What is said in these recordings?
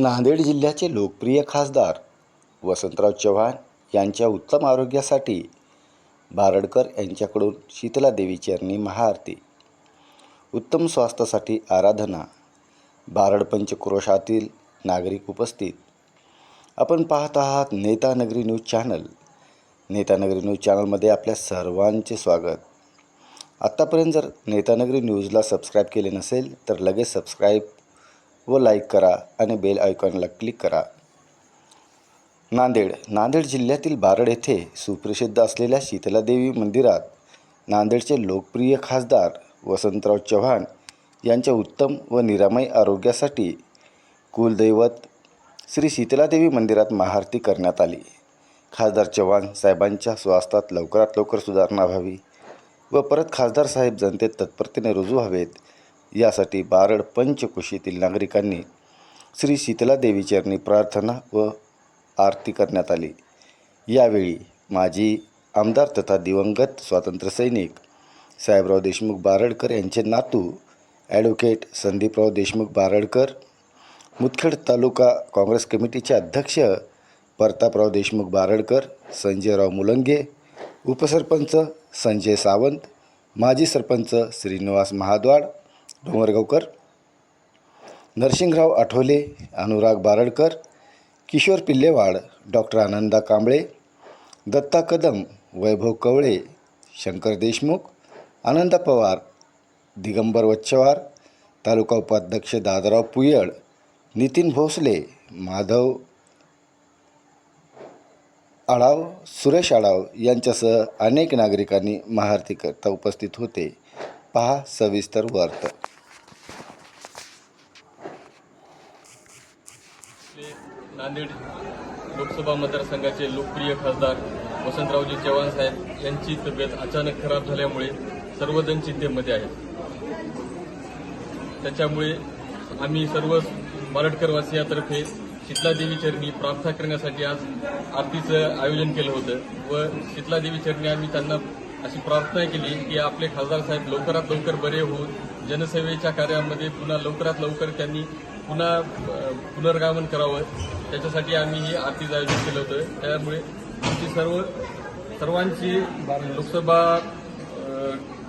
नांदेड जिल्ह्याचे लोकप्रिय खासदार वसंतराव चव्हाण यांच्या उत्तम आरोग्यासाठी बारडकर यांच्याकडून शीतला देवीची चरणी महाआरती. उत्तम स्वास्थ्यासाठी आराधना बारड पंचक्रोशातील नागरिक उपस्थित. आपण पाहत आहात Netanagari news channel. Netanagari news चॅनलमध्ये आपल्या सर्वांचे स्वागत. आत्तापर्यंत जर नेतानगरी न्यूजला सबस्क्राईब केले नसेल तर लगेच सबस्क्राईब व लाईक करा आणि बेल आयकॉनला क्लिक करा. नांदेड. नांदेड जिल्ह्यातील बारड येथे सुप्रसिद्ध असलेल्या शीतलादेवी मंदिरात नांदेडचे लोकप्रिय खासदार वसंतराव चव्हाण यांच्या उत्तम व निरामय आरोग्यासाठी कुलदैवत श्री शीतलादेवी मंदिरात महाआरती करण्यात आली. खासदार चव्हाण साहेबांच्या स्वास्थ्यात लवकरात लवकर सुधारणा व्हावी व परत खासदार साहेब जनतेत तत्परतेने रुजू व्हावेत यासाठी बारड पंचकुशीतील नागरिकांनी श्री शीतलादेवी चरणी प्रार्थना व आरती करण्यात आली. यावेळी माजी आमदार तथा दिवंगत स्वातंत्र्यसैनिक साहेबराव देशमुख बारडकर यांचे नातू ॲडव्होकेट संदीपराव देशमुख बारडकर मुदखेड तालुका काँग्रेस कमिटीचे अध्यक्ष परतापराव देशमुख बारडकर संजयराव मुलंगे उपसरपंच संजय सावंत माजी सरपंच श्रीनिवास महाद्वाड डोंगरगावकर नरसिंगराव आठवले अनुराग बारडकर किशोर पिल्लेवाड डॉक्टर आनंदा कांबळे दत्ता कदम वैभव कवळे शंकर देशमुख आनंदा पवार दिगंबर वच्छवार तालुका उपाध्यक्ष दादराव पुयळ नितीन भोसले माधव आढाव सुरेश आढाव यांच्यासह अनेक नागरिकांनी महाआरतीकरता उपस्थित होते. पहा सविस्तर वर्त. नांदेड लोकसभा मतदारसंघाचे लोकप्रिय खासदार वसंतरावजी चव्हाण साहेब यांची तब्येत अचानक खराब झाल्यामुळे सर्वजण चिंतेमध्ये आहेत. त्याच्यामुळे आम्ही सर्व मराठकरवासियातर्फे शीतलादेवी चरणी प्रार्थना करण्यासाठी आज आरतीचं आयोजन केलं होतं व शीतलादेवी चरणी आम्ही त्यांना अशी प्रार्थना केली की आपले खासदार साहेब लवकरात लवकर बरे होऊन जनसेवेच्या कार्यामध्ये पुन्हा लवकरात लवकर त्यांनी पुन्हा पुनर्गामन करावं. त्याच्यासाठी आम्ही ही आरतीचं आयोजन केलं होतं. त्यामुळे आमची सर्व सर्वांची लोकसभा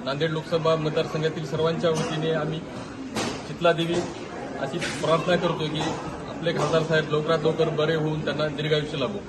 नांदेड लोकसभा मतदारसंघातील सर्वांच्या वतीने आम्ही चितलादेवी अशी प्रार्थना करतो की आपले खासदार साहेब लवकरात लवकर बरे होऊन त्यांना दीर्घायुष्य लाभो.